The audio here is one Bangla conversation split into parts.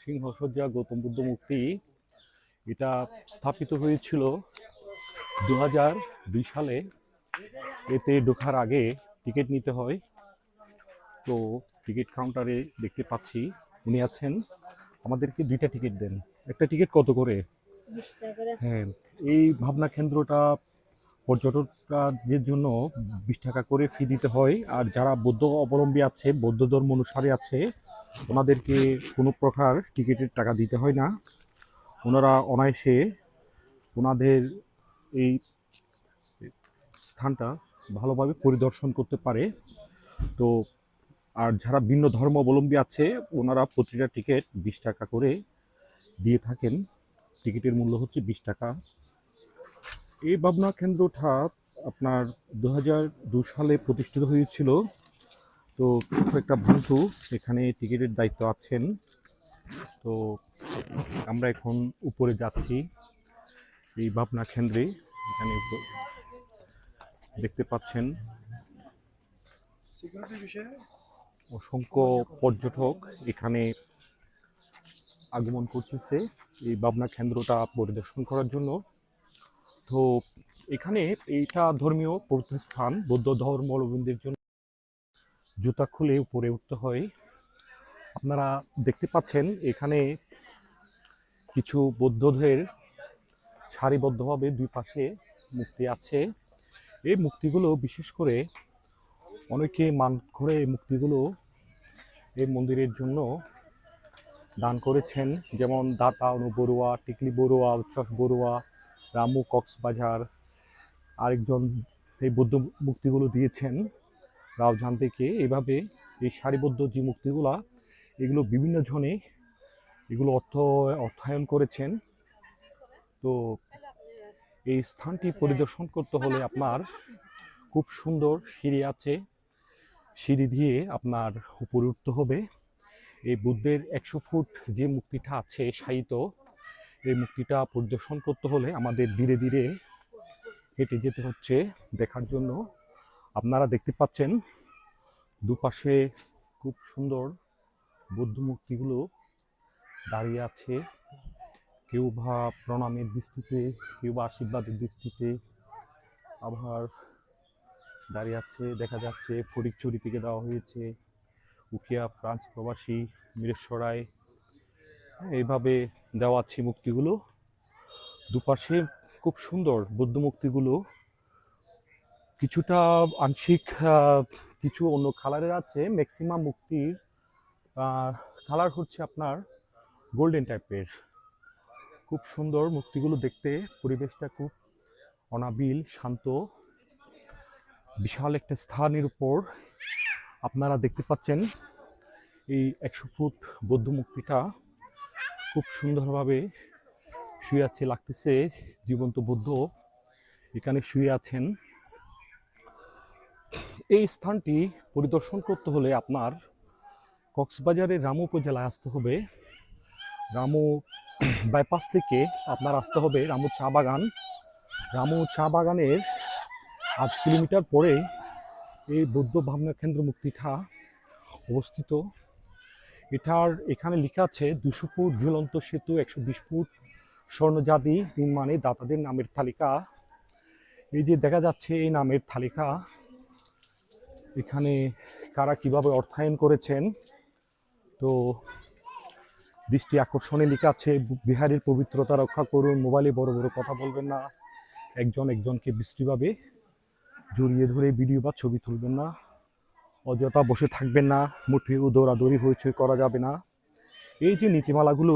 সিংহসজ্জা গৌতম বুদ্ধ মূর্তি এটা স্থাপিত হয়েছিল দু হাজার দুই সালে। এতে ঢোকার আগে টিকিট নিতে হয়। তো টিকিট কাউন্টারে দেখতে পাচ্ছি উনি আছেন। আমাদেরকে দুইটা টিকিট দেন। একটা টিকিট কত করে? হ্যাঁ এই ভাবনা কেন্দ্রটা পর্যটকদের জন্য বিশ টাকা করে ফি দিতে হয়। আর যারা বৌদ্ধ অবলম্বী আছে বৌদ্ধ ধর্ম অনুসারে আছে ওনাদেরকে কোনো প্রকার টিকিটের টাকা দিতে হয় না। ওনারা অনায়াসে ওনাদের এই স্থানটা ভালোভাবে পরিদর্শন করতে পারে। তো আর যারা ভিন্ন ধর্মাবলম্বী আছে, ওনারা প্রতিটা টিকিট বিশ টাকা করে দিয়ে থাকেন। টিকিটের মূল্য হচ্ছে বিশ টাকা। এই ভাবনা কেন্দ্রটা আপনার দু সালে প্রতিষ্ঠিত হয়েছিল। তো ছোট্ট একটা বন্ধু এখানে টিকিটের দায়িত্ব আছেন। তো আমরা এখন উপরে যাচ্ছি এই ভাবনা কেন্দ্রে। এখানে দেখতে পাচ্ছেন অসংখ্য পর্যটক এখানে আগমন করতেছে এই ভাবনা কেন্দ্রটা পরিদর্শন করার জন্য। তো এখানে এইটা ধর্মীয় পবিত্র স্থান বৌদ্ধ ধর্মাবলম্বীদের জন্য জুতা খুলে উপরে উঠতে হয়। আপনারা দেখতে পাচ্ছেন এখানে কিছু বৌদ্ধদের সারিবদ্ধভাবে দুই পাশে মূর্তি আছে। এই মূর্তিগুলো বিশেষ করে অনেকে মান করে এই মূর্তিগুলো এই মন্দিরের জন্য দান করেছেন। যেমন দাতা অনু বড়ুয়া, টিকলি বড়ুয়া, উচ্ছ্বাস বড়ুয়া, রামু কক্সবাজার, আরেকজন এই বৌদ্ধ মুক্তিগুলো দিয়েছেন। রাওজান থেকে এভাবে এই সারিবদ্ধ যে মুক্তিগুলা, এগুলো বিভিন্ন জনে এগুলো অর্থ, অর্থায়ন করেছেন। তো এই স্থানটি পরিদর্শন করতে হলে আপনার খুব সুন্দর সিঁড়ি আছে। সিঁড়ি দিয়ে আপনার উপরে উঠতে হবে। এই বুদ্ধের একশো ফুট যে মূর্তিটা আছে সাহিত্য, এই মূর্তিটা পরিদর্শন করতে হলে আমাদের ধীরে ধীরে হেঁটে যেতে হচ্ছে দেখার জন্য। আপনারা দেখতে পাচ্ছেন দুপাশে খুব সুন্দর বৌদ্ধ মূর্তিগুলো দাঁড়িয়ে আছে। কেউ বা প্রণামের দৃষ্টিতে, কেউ বা আশীর্বাদের দৃষ্টিতে আবার দাঁড়িয়ে আছে। দেখা যাচ্ছে ফটিকছড়ি থেকে দেওয়া হয়েছে। উকিয়া ফ্রান্স প্রবাসী মিরেশ্বরায় এইভাবে দেওয়া আছে মূর্তিগুলো। দুপাশে খুব সুন্দর বৌদ্ধ মূর্তিগুলো কিছুটা আংশিক কিছু অন্য কালারের আছে। ম্যাক্সিমাম মূর্তির কালার হচ্ছে আপনার গোল্ডেন টাইপের খুব সুন্দর মূর্তিগুলো দেখতে। পরিবেশটা খুব অনাবিল, শান্ত। বিশাল একটা স্থানের উপর আপনারা দেখতে পাচ্ছেন এই একশো ফুট বৌদ্ধ মূর্তিটা। খুব সুন্দরভাবে শুয়ে আছে, লাগতেছে জীবন্ত বৌদ্ধ। এখানে শুয়ে আছেন এই স্থানটি পরিদর্শন করতে হলে আপনার কক্সবাজারের রামু উপজেলায় আসতে হবে। রামু বাইপাস থেকে আপনার আসতে হবে রামু চা বাগান। রামু চা বাগানের আট কিলোমিটার পরে এই বৌদ্ধ ভাবনা কেন্দ্র মুক্তিটা অবস্থিত। এটার এখানে লেখা আছে দুশো ফুট ঝুলন্ত সেতু, একশো বিশ ফুট স্বর্ণজাতি নির্মাণে দাতাদের নামের তালিকা। এই যে দেখা যাচ্ছে এই নামের তালিকা এখানে কারা কীভাবে অর্থায়ন করেছেন, তো দৃষ্টি আকর্ষণে লেখা আছে, বিহারের পবিত্রতা রক্ষা করুন, মোবাইলে বড় বড় কথা বলবেন না, একজন একজনকে বৃষ্টিভাবে জড়িয়ে ধরে ভিডিও বা ছবি তুলবেন না, অযথা বসে থাকবেন না মুঠেও দৌড়াদৌড়ি হইচই করা যাবে না। এই যে নীতিমালাগুলো,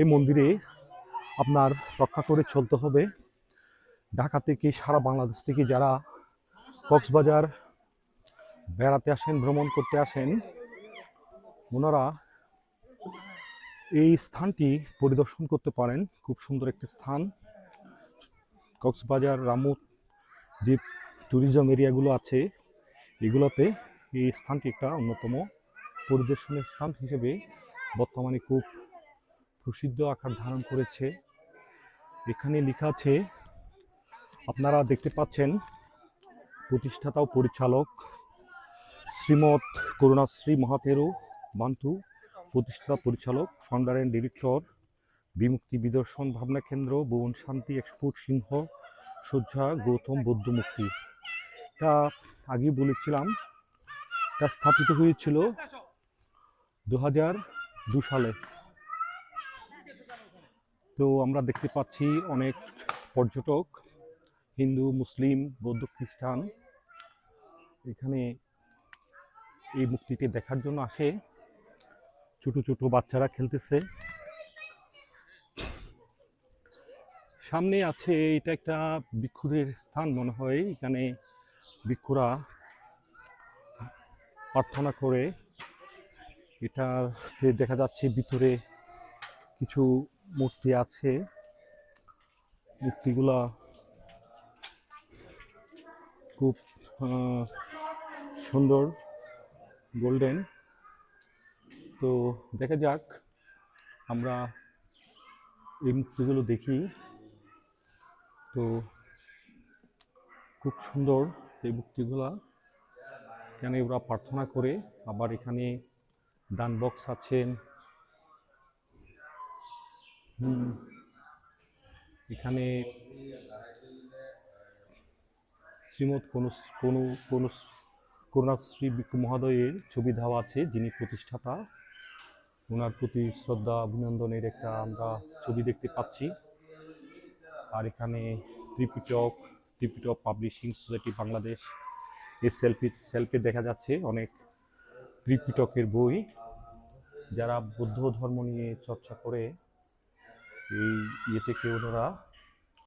এই মন্দিরে আপনার রক্ষা করে চলতে হবে। ঢাকা থেকে সারা বাংলাদেশ থেকে যারা কক্সবাজার বেড়াতে আসেন, ভ্রমণ করতে আসেন, ওনারা এই স্থানটি পরিদর্শন করতে পারেন। খুব সুন্দর একটি স্থান। কক্সবাজার রামু যে ট্যুরিজম এরিয়াগুলো আছে, এগুলোতে এই স্থানটি একটা অন্যতম পরিদর্শনের স্থান হিসেবে বর্তমানে খুব প্রসিদ্ধ আকার ধারণ করেছে। এখানে লেখা আছে, আপনারা দেখতে পাচ্ছেন, প্রতিষ্ঠাতা ও পরিচালক শ্রীমৎ করুণাশ্রী মহাতেরু বান্টু প্রতিষ্ঠাতা পরিচালক ফাউন্ডার অ্যান্ড ডিরেক্টর বিমুক্তি বিদর্শন ভাবনা কেন্দ্র, ভুবন শান্তি এক্সপোর্ট সিংহ সজ্জা গৌতম বৌদ্ধ মুক্তি তা আগে বলেছিলাম, তা স্থাপিত হয়েছিল দু হাজার দু সালে। তো আমরা দেখতে পাচ্ছি অনেক পর্যটক, হিন্দু, মুসলিম, বৌদ্ধ খ্রিস্টান। এখানে এই মুক্তিটি দেখার জন্য আসে। ছোট ছোট বাচ্চারা খেলতেছে। সামনে আছে এটা একটা ভিক্ষুদের স্থান মনে হয়। এখানে ভিক্ষুরা প্রার্থনা করে। এটাতে দেখা যাচ্ছে ভিতরে কিছু মূর্তি আছে। মূর্তিগুলা খুব সুন্দর। গোল্ডেন। তো দেখা যাক, আমরা এই মূর্তিগুলো দেখি। তো খুব সুন্দর এই মূর্তিগুলা এখানে ওরা প্রার্থনা করে, আবার এখানে দান বক্স আছেন এখানে শ্রীমৎ কোনো কোনো কোনো করুণাশ্রী বিক্রম মহোদয়ের ছবি দেওয়া আছে, যিনি প্রতিষ্ঠাতা। ওনার প্রতি শ্রদ্ধা, অভিনন্দনের একটা আমরা ছবি দেখতে পাচ্ছি। আর এখানে ত্রিপিটক ত্রিপিটক পাবলিশিং সোসাইটি বাংলাদেশ। এর সেলফি সেলফি দেখা যাচ্ছে, অনেক ত্রিপিটকের বই। যারা বৌদ্ধ ধর্ম নিয়ে চর্চা করে, এই ইয়ে থেকে ওনারা